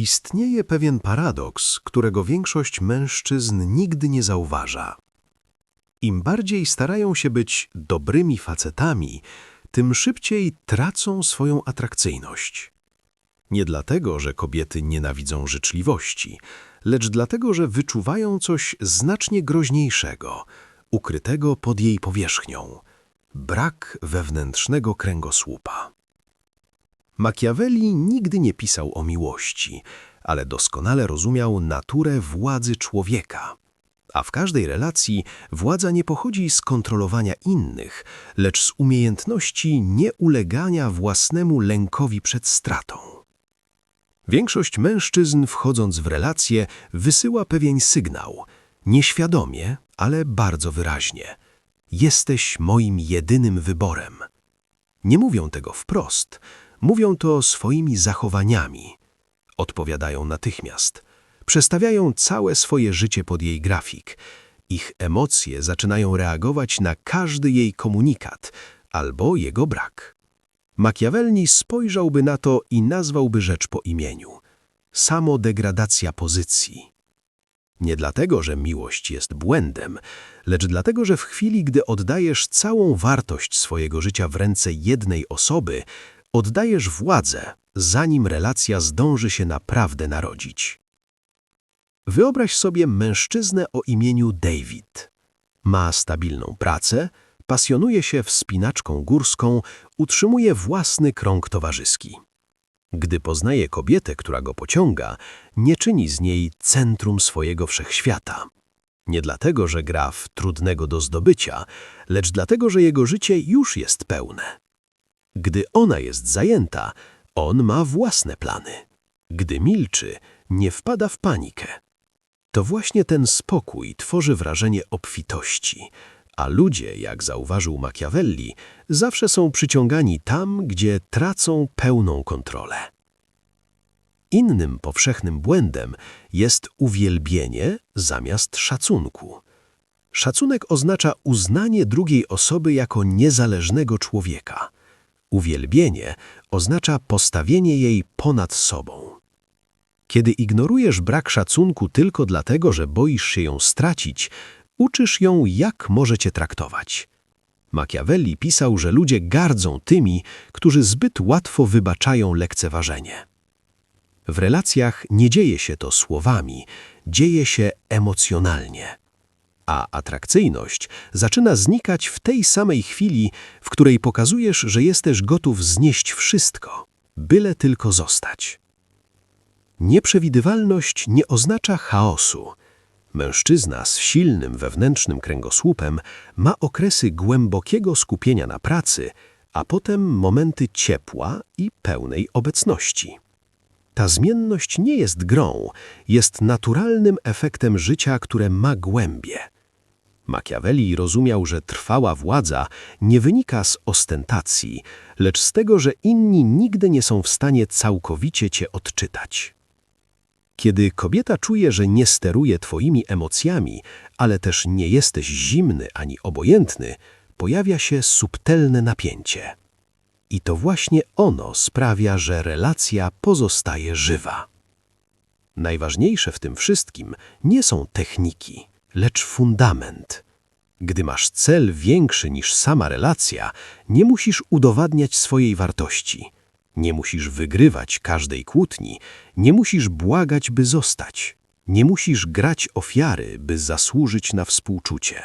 Istnieje pewien paradoks, którego większość mężczyzn nigdy nie zauważa. Im bardziej starają się być dobrymi facetami, tym szybciej tracą swoją atrakcyjność. Nie dlatego, że kobiety nienawidzą życzliwości, lecz dlatego, że wyczuwają coś znacznie groźniejszego, ukrytego pod jej powierzchnią brak wewnętrznego kręgosłupa. Machiavelli nigdy nie pisał o miłości, ale doskonale rozumiał naturę władzy człowieka. A w każdej relacji władza nie pochodzi z kontrolowania innych, lecz z umiejętności nieulegania własnemu lękowi przed stratą. Większość mężczyzn, wchodząc w relacje, wysyła pewien sygnał, nieświadomie, ale bardzo wyraźnie. Jesteś moim jedynym wyborem. Nie mówią tego wprost, mówią to swoimi zachowaniami. Odpowiadają natychmiast. Przestawiają całe swoje życie pod jej grafik. Ich emocje zaczynają reagować na każdy jej komunikat albo jego brak. Machiavelli spojrzałby na to i nazwałby rzecz po imieniu. Samodegradacja pozycji. Nie dlatego, że miłość jest błędem, lecz dlatego, że w chwili, gdy oddajesz całą wartość swojego życia w ręce jednej osoby, oddajesz władzę, zanim relacja zdąży się naprawdę narodzić. Wyobraź sobie mężczyznę o imieniu David. Ma stabilną pracę, pasjonuje się wspinaczką górską, utrzymuje własny krąg towarzyski. Gdy poznaje kobietę, która go pociąga, nie czyni z niej centrum swojego wszechświata. Nie dlatego, że gra w trudnego do zdobycia, lecz dlatego, że jego życie już jest pełne. Gdy ona jest zajęta, on ma własne plany. Gdy milczy, nie wpada w panikę. To właśnie ten spokój tworzy wrażenie obfitości, a ludzie, jak zauważył Machiavelli, zawsze są przyciągani tam, gdzie tracą pełną kontrolę. Innym powszechnym błędem jest uwielbienie zamiast szacunku. Szacunek oznacza uznanie drugiej osoby jako niezależnego człowieka. Uwielbienie oznacza postawienie jej ponad sobą. Kiedy ignorujesz brak szacunku tylko dlatego, że boisz się ją stracić, uczysz ją, jak może cię traktować. Machiavelli pisał, że ludzie gardzą tymi, którzy zbyt łatwo wybaczają lekceważenie. W relacjach nie dzieje się to słowami, dzieje się emocjonalnie. A atrakcyjność zaczyna znikać w tej samej chwili, w której pokazujesz, że jesteś gotów znieść wszystko, byle tylko zostać. Nieprzewidywalność nie oznacza chaosu. Mężczyzna z silnym wewnętrznym kręgosłupem ma okresy głębokiego skupienia na pracy, a potem momenty ciepła i pełnej obecności. Ta zmienność nie jest grą, jest naturalnym efektem życia, które ma głębie. Machiavelli rozumiał, że trwała władza nie wynika z ostentacji, lecz z tego, że inni nigdy nie są w stanie całkowicie cię odczytać. Kiedy kobieta czuje, że nie steruje twoimi emocjami, ale też nie jesteś zimny ani obojętny, pojawia się subtelne napięcie. I to właśnie ono sprawia, że relacja pozostaje żywa. Najważniejsze w tym wszystkim nie są techniki, lecz fundament. Gdy masz cel większy niż sama relacja, nie musisz udowadniać swojej wartości – nie musisz wygrywać każdej kłótni, nie musisz błagać, by zostać. Nie musisz grać ofiary, by zasłużyć na współczucie.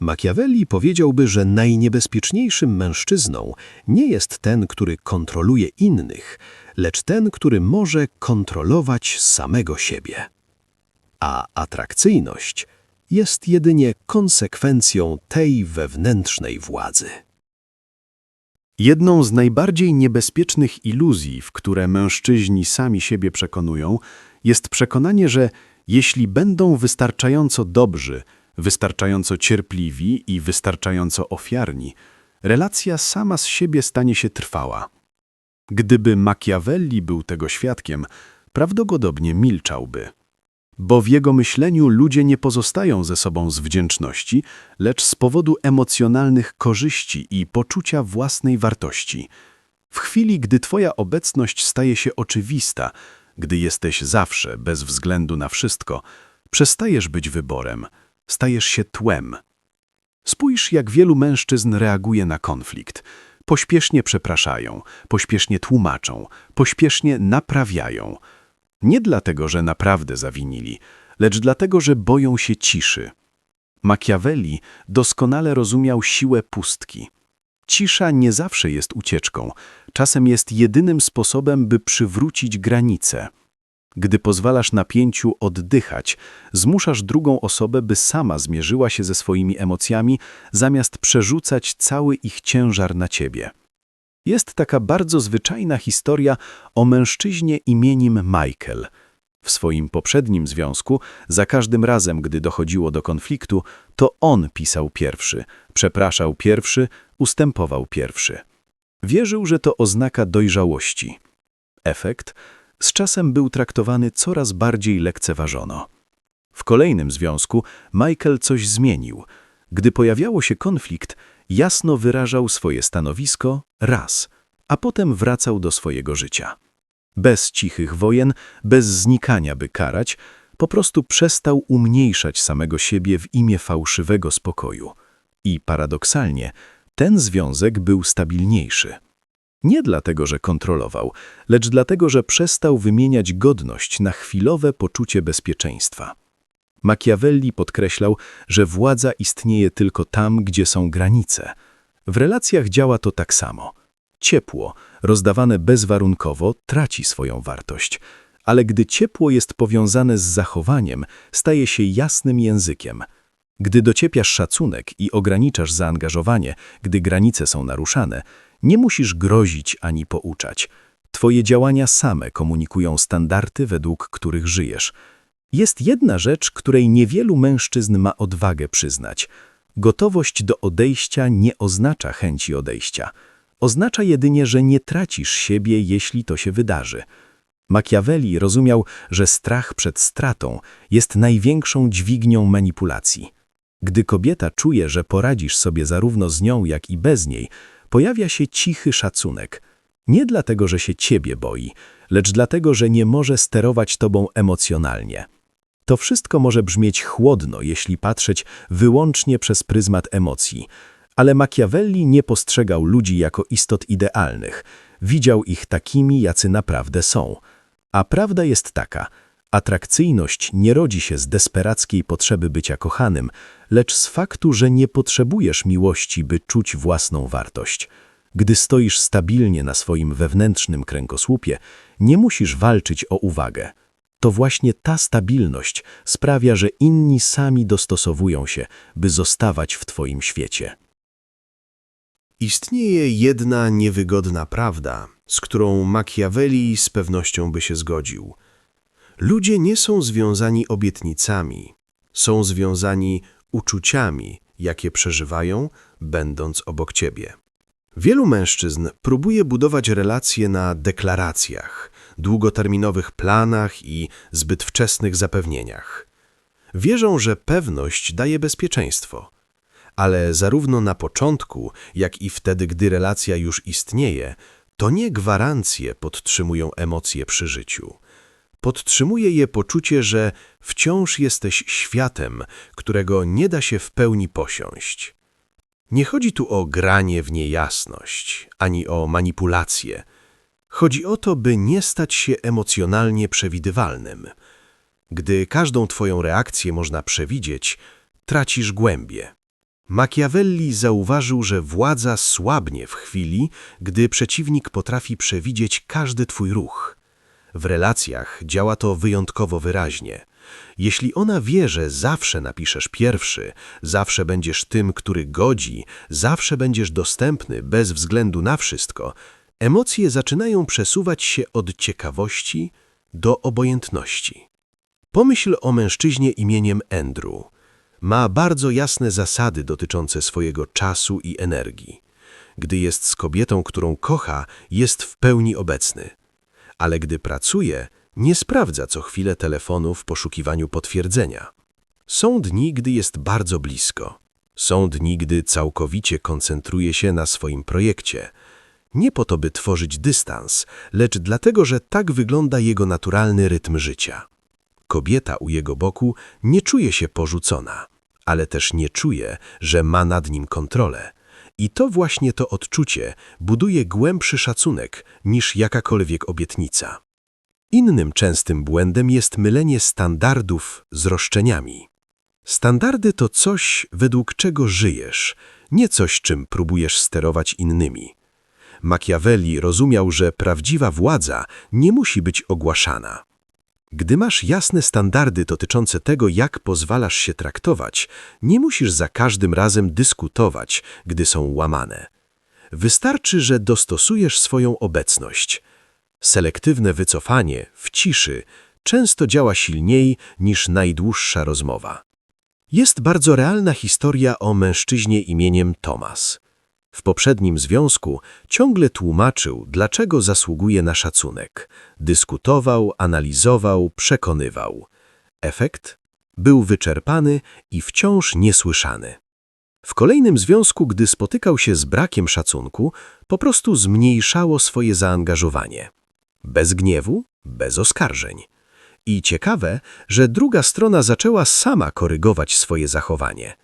Machiavelli powiedziałby, że najniebezpieczniejszym mężczyzną nie jest ten, który kontroluje innych, lecz ten, który może kontrolować samego siebie. A atrakcyjność jest jedynie konsekwencją tej wewnętrznej władzy. Jedną z najbardziej niebezpiecznych iluzji, w które mężczyźni sami siebie przekonują, jest przekonanie, że jeśli będą wystarczająco dobrzy, wystarczająco cierpliwi i wystarczająco ofiarni, relacja sama z siebie stanie się trwała. Gdyby Machiavelli był tego świadkiem, prawdopodobnie milczałby bo w jego myśleniu ludzie nie pozostają ze sobą z wdzięczności, lecz z powodu emocjonalnych korzyści i poczucia własnej wartości. W chwili, gdy Twoja obecność staje się oczywista, Gdy jesteś zawsze, bez względu na wszystko, przestajesz być wyborem, stajesz się tłem. Spójrz, jak wielu mężczyzn reaguje na konflikt. Pośpiesznie przepraszają, pośpiesznie tłumaczą, pośpiesznie naprawiają. Nie dlatego, że naprawdę zawinili, lecz dlatego, że boją się ciszy. Machiavelli doskonale rozumiał siłę pustki. Cisza nie zawsze jest ucieczką, czasem jest jedynym sposobem, by przywrócić granice. Gdy pozwalasz napięciu oddychać, zmuszasz drugą osobę, by sama zmierzyła się ze swoimi emocjami, zamiast przerzucać cały ich ciężar na ciebie. Jest taka bardzo zwyczajna historia o mężczyźnie imieniem Michael. W swoim poprzednim związku, za każdym razem, gdy dochodziło do konfliktu, to on pisał pierwszy, przepraszał pierwszy, ustępował pierwszy. Wierzył, że to oznaka dojrzałości. Efekt? Z czasem był traktowany coraz bardziej lekceważono. W kolejnym związku Michael coś zmienił. Gdy pojawiało się konflikt, jasno wyrażał swoje stanowisko raz, a potem wracał do swojego życia. Bez cichych wojen, bez znikania, by karać, po prostu przestał umniejszać samego siebie w imię fałszywego spokoju. I paradoksalnie, ten związek był stabilniejszy. Nie dlatego, że kontrolował, lecz dlatego, że przestał wymieniać godność na chwilowe poczucie bezpieczeństwa. Machiavelli podkreślał, że władza istnieje tylko tam, gdzie są granice. W relacjach działa to tak samo. Ciepło, rozdawane bezwarunkowo, traci swoją wartość, ale gdy ciepło jest powiązane z zachowaniem, staje się jasnym językiem. Gdy dociepiasz szacunek i ograniczasz zaangażowanie, gdy granice są naruszane, nie musisz grozić ani pouczać. Twoje działania same komunikują standardy, według których żyjesz. Jest jedna rzecz, której niewielu mężczyzn ma odwagę przyznać. Gotowość do odejścia nie oznacza chęci odejścia. Oznacza jedynie, że nie tracisz siebie, jeśli to się wydarzy. Machiavelli rozumiał, że strach przed stratą jest największą dźwignią manipulacji. Gdy kobieta czuje, że poradzisz sobie zarówno z nią, jak i bez niej, pojawia się cichy szacunek. Nie dlatego, że się ciebie boi, lecz dlatego, że nie może sterować tobą emocjonalnie. To wszystko może brzmieć chłodno, jeśli patrzeć wyłącznie przez pryzmat emocji, ale Machiavelli nie postrzegał ludzi jako istot idealnych. Widział ich takimi, jacy naprawdę są. A prawda jest taka, atrakcyjność nie rodzi się z desperackiej potrzeby bycia kochanym, lecz z faktu, że nie potrzebujesz miłości, by czuć własną wartość. Gdy stoisz stabilnie na swoim wewnętrznym kręgosłupie, nie musisz walczyć o uwagę. To właśnie ta stabilność sprawia, że inni sami dostosowują się, by zostawać w Twoim świecie. Istnieje jedna niewygodna prawda, z którą Machiavelli z pewnością by się zgodził. Ludzie nie są związani obietnicami, są związani uczuciami, jakie przeżywają, będąc obok ciebie. Wielu mężczyzn próbuje budować relacje na deklaracjach, długoterminowych planach i zbyt wczesnych zapewnieniach. Wierzą, że pewność daje bezpieczeństwo, ale zarówno na początku, jak i wtedy, gdy relacja już istnieje, to nie gwarancje podtrzymują emocje przy życiu. Podtrzymuje je poczucie, że wciąż jesteś światem, którego nie da się w pełni posiąść. Nie chodzi tu o granie w niejasność, ani o manipulację. Chodzi o to, by nie stać się emocjonalnie przewidywalnym. Gdy każdą twoją reakcję można przewidzieć, tracisz głębię. Machiavelli zauważył, że władza słabnie w chwili, gdy przeciwnik potrafi przewidzieć każdy twój ruch. W relacjach działa to wyjątkowo wyraźnie. Jeśli ona wie, że zawsze napiszesz pierwszy, zawsze będziesz tym, który godzi, zawsze będziesz dostępny bez względu na wszystko, emocje zaczynają przesuwać się od ciekawości do obojętności. Pomyśl o mężczyźnie imieniem Andrew. Ma bardzo jasne zasady dotyczące swojego czasu i energii. Gdy jest z kobietą, którą kocha, jest w pełni obecny. Ale gdy pracuje, nie sprawdza co chwilę telefonu w poszukiwaniu potwierdzenia. Są dni, gdy jest bardzo blisko. Są dni, gdy całkowicie koncentruje się na swoim projekcie. Nie po to, by tworzyć dystans, lecz dlatego, że tak wygląda jego naturalny rytm życia. Kobieta u jego boku nie czuje się porzucona, ale też nie czuje, że ma nad nim kontrolę. I to właśnie to odczucie buduje głębszy szacunek niż jakakolwiek obietnica. Innym częstym błędem jest mylenie standardów z roszczeniami. Standardy to coś, według czego żyjesz, nie coś, czym próbujesz sterować innymi. Machiavelli rozumiał, że prawdziwa władza nie musi być ogłaszana. Gdy masz jasne standardy dotyczące tego, jak pozwalasz się traktować, nie musisz za każdym razem dyskutować, gdy są łamane. Wystarczy, że dostosujesz swoją obecność. Selektywne wycofanie w ciszy często działa silniej niż najdłuższa rozmowa. Jest bardzo realna historia o mężczyźnie imieniem Thomas. W poprzednim związku ciągle tłumaczył, dlaczego zasługuje na szacunek. Dyskutował, analizował, przekonywał. Efekt? Był wyczerpany i wciąż niesłyszany. W kolejnym związku, gdy spotykał się z brakiem szacunku, po prostu zmniejszało swoje zaangażowanie. Bez gniewu, bez oskarżeń. I ciekawe, że druga strona zaczęła sama korygować swoje zachowanie.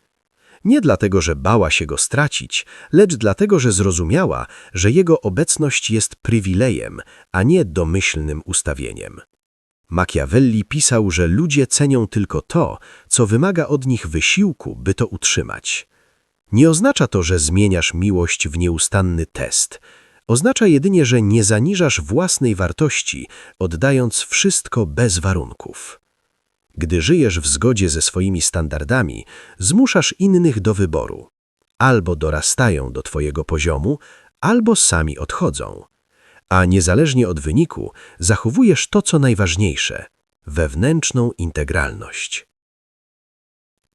Nie dlatego, że bała się go stracić, lecz dlatego, że zrozumiała, że jego obecność jest przywilejem, a nie domyślnym ustawieniem. Machiavelli pisał, że ludzie cenią tylko to, co wymaga od nich wysiłku, by to utrzymać. Nie oznacza to, że zmieniasz miłość w nieustanny test. Oznacza jedynie, że nie zaniżasz własnej wartości, oddając wszystko bez warunków. Gdy żyjesz w zgodzie ze swoimi standardami, zmuszasz innych do wyboru. Albo dorastają do twojego poziomu, albo sami odchodzą. A niezależnie od wyniku, zachowujesz to, co najważniejsze – wewnętrzną integralność.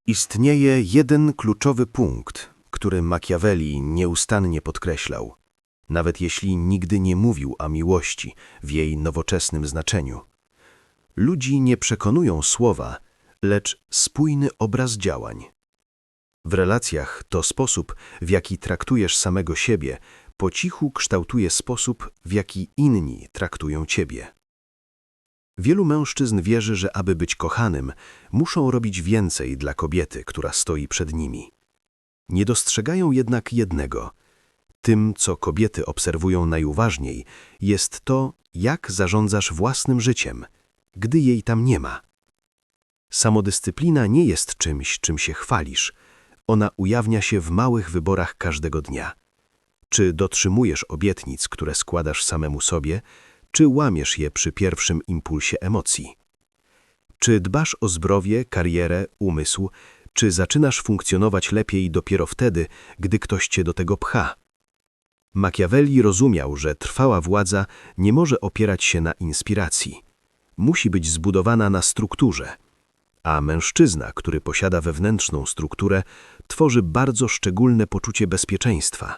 Istnieje jeden kluczowy punkt, który Machiavelli nieustannie podkreślał, nawet jeśli nigdy nie mówił o miłości w jej nowoczesnym znaczeniu. Ludzi nie przekonują słowa, lecz spójny obraz działań. W relacjach to sposób, w jaki traktujesz samego siebie, po cichu kształtuje sposób, w jaki inni traktują ciebie. Wielu mężczyzn wierzy, że aby być kochanym, muszą robić więcej dla kobiety, która stoi przed nimi. Nie dostrzegają jednak jednego. Tym, co kobiety obserwują najuważniej, jest to, jak zarządzasz własnym życiem, gdy jej tam nie ma. Samodyscyplina nie jest czymś, czym się chwalisz. Ona ujawnia się w małych wyborach każdego dnia. Czy dotrzymujesz obietnic, które składasz samemu sobie, czy łamiesz je przy pierwszym impulsie emocji? Czy dbasz o zdrowie, karierę, umysł, czy zaczynasz funkcjonować lepiej dopiero wtedy, gdy ktoś cię do tego pcha? Machiavelli rozumiał, że trwała władza nie może opierać się na inspiracji. Musi być zbudowana na strukturze. A mężczyzna, który posiada wewnętrzną strukturę, tworzy bardzo szczególne poczucie bezpieczeństwa.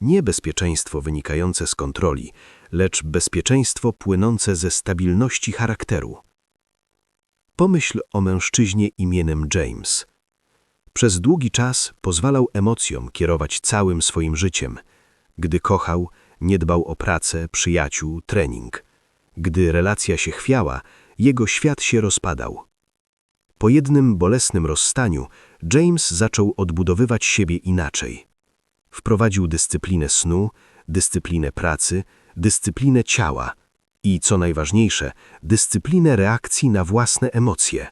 Nie bezpieczeństwo wynikające z kontroli, lecz bezpieczeństwo płynące ze stabilności charakteru. Pomyśl o mężczyźnie imieniem James. Przez długi czas pozwalał emocjom kierować całym swoim życiem. Gdy kochał, nie dbał o pracę, przyjaciół, trening. Gdy relacja się chwiała, jego świat się rozpadał. Po jednym bolesnym rozstaniu James zaczął odbudowywać siebie inaczej. Wprowadził dyscyplinę snu, dyscyplinę pracy, dyscyplinę ciała i, co najważniejsze, dyscyplinę reakcji na własne emocje.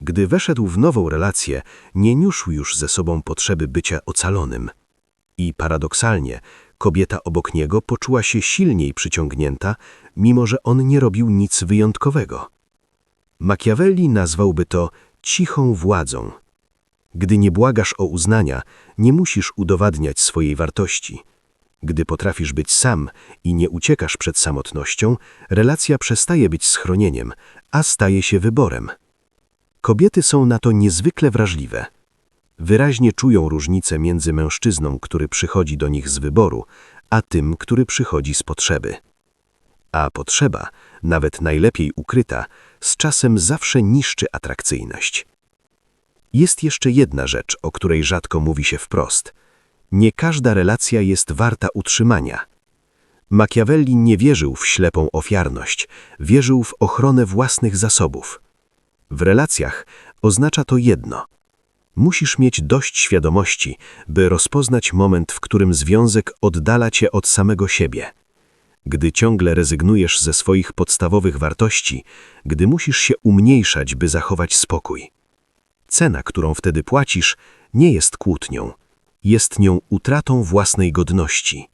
Gdy weszedł w nową relację, nie niósł już ze sobą potrzeby bycia ocalonym. I paradoksalnie, kobieta obok niego poczuła się silniej przyciągnięta, mimo że on nie robił nic wyjątkowego. Machiavelli nazwałby to cichą władzą. Gdy nie błagasz o uznania, nie musisz udowadniać swojej wartości. Gdy potrafisz być sam i nie uciekasz przed samotnością, relacja przestaje być schronieniem, a staje się wyborem. Kobiety są na to niezwykle wrażliwe. Wyraźnie czują różnicę między mężczyzną, który przychodzi do nich z wyboru, a tym, który przychodzi z potrzeby. A potrzeba, nawet najlepiej ukryta, z czasem zawsze niszczy atrakcyjność. Jest jeszcze jedna rzecz, o której rzadko mówi się wprost. Nie każda relacja jest warta utrzymania. Machiavelli nie wierzył w ślepą ofiarność, wierzył w ochronę własnych zasobów. W relacjach oznacza to jedno. Musisz mieć dość świadomości, by rozpoznać moment, w którym związek oddala cię od samego siebie. Gdy ciągle rezygnujesz ze swoich podstawowych wartości, gdy musisz się umniejszać, by zachować spokój. Cena, którą wtedy płacisz, nie jest kłótnią, jest nią utratą własnej godności.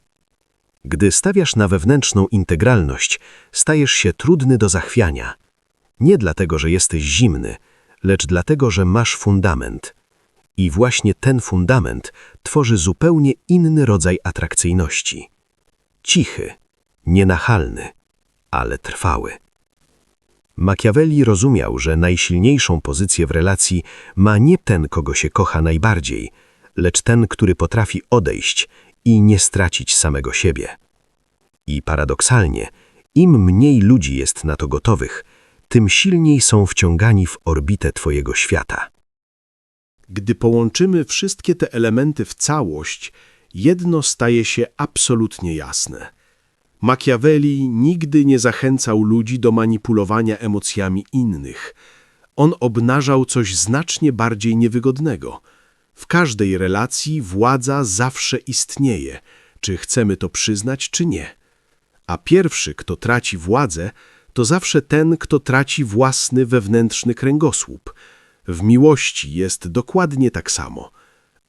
Gdy stawiasz na wewnętrzną integralność, stajesz się trudny do zachwiania. Nie dlatego, że jesteś zimny, lecz dlatego, że masz fundament. I właśnie ten fundament tworzy zupełnie inny rodzaj atrakcyjności. Cichy, nienachalny, ale trwały. Machiavelli rozumiał, że najsilniejszą pozycję w relacji ma nie ten, kogo się kocha najbardziej, lecz ten, który potrafi odejść i nie stracić samego siebie. I paradoksalnie, im mniej ludzi jest na to gotowych, tym silniej są wciągani w orbitę Twojego świata. Gdy połączymy wszystkie te elementy w całość, jedno staje się absolutnie jasne. Machiavelli nigdy nie zachęcał ludzi do manipulowania emocjami innych. On obnażał coś znacznie bardziej niewygodnego. W każdej relacji władza zawsze istnieje, czy chcemy to przyznać, czy nie. A pierwszy, kto traci władzę, to zawsze ten, kto traci własny wewnętrzny kręgosłup. W miłości jest dokładnie tak samo.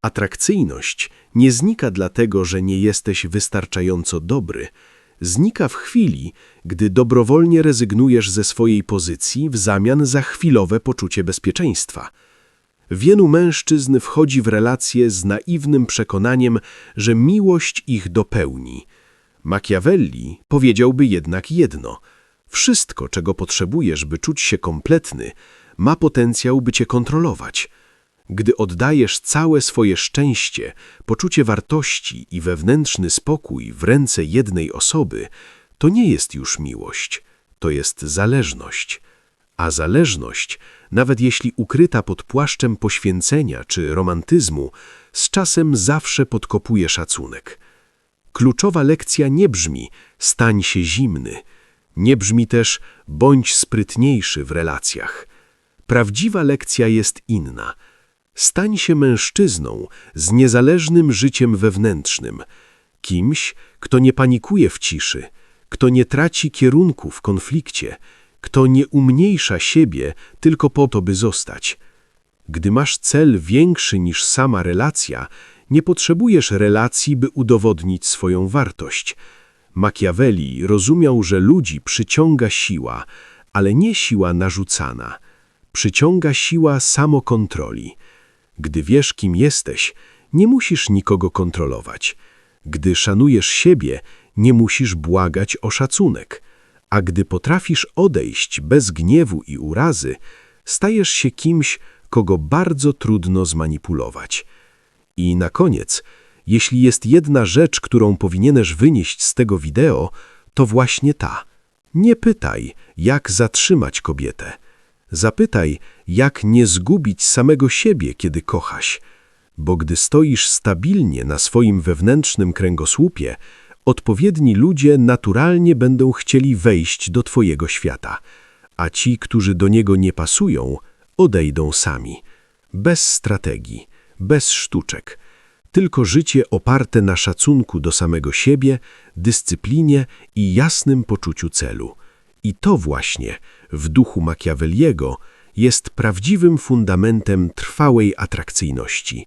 Atrakcyjność nie znika dlatego, że nie jesteś wystarczająco dobry. Znika w chwili, gdy dobrowolnie rezygnujesz ze swojej pozycji w zamian za chwilowe poczucie bezpieczeństwa. Wielu mężczyzn wchodzi w relacje z naiwnym przekonaniem, że miłość ich dopełni. Machiavelli powiedziałby jednak jedno: wszystko, czego potrzebujesz, by czuć się kompletny, ma potencjał, by cię kontrolować. Gdy oddajesz całe swoje szczęście, poczucie wartości i wewnętrzny spokój w ręce jednej osoby, to nie jest już miłość, to jest zależność. A zależność, nawet jeśli ukryta pod płaszczem poświęcenia czy romantyzmu, z czasem zawsze podkopuje szacunek. Kluczowa lekcja nie brzmi stań się zimny, nie brzmi też bądź sprytniejszy w relacjach. Prawdziwa lekcja jest inna. Stań się mężczyzną z niezależnym życiem wewnętrznym, kimś, kto nie panikuje w ciszy, kto nie traci kierunku w konflikcie, kto nie umniejsza siebie tylko po to, by zostać. Gdy masz cel większy niż sama relacja, nie potrzebujesz relacji, by udowodnić swoją wartość. Machiavelli rozumiał, że ludzi przyciąga siła, ale nie siła narzucana. Przyciąga siła samokontroli. Gdy wiesz, kim jesteś, nie musisz nikogo kontrolować. Gdy szanujesz siebie, nie musisz błagać o szacunek. A gdy potrafisz odejść bez gniewu i urazy, stajesz się kimś, kogo bardzo trudno zmanipulować. I na koniec, jeśli jest jedna rzecz, którą powinieneś wynieść z tego wideo, to właśnie ta. Nie pytaj, jak zatrzymać kobietę. Zapytaj, jak nie zgubić samego siebie, kiedy kochasz. Bo gdy stoisz stabilnie na swoim wewnętrznym kręgosłupie, odpowiedni ludzie naturalnie będą chcieli wejść do twojego świata, a ci, którzy do niego nie pasują, odejdą sami. Bez strategii, bez sztuczek. Tylko życie oparte na szacunku do samego siebie, dyscyplinie i jasnym poczuciu celu. I to właśnie, w duchu Machiavelliego, jest prawdziwym fundamentem trwałej atrakcyjności.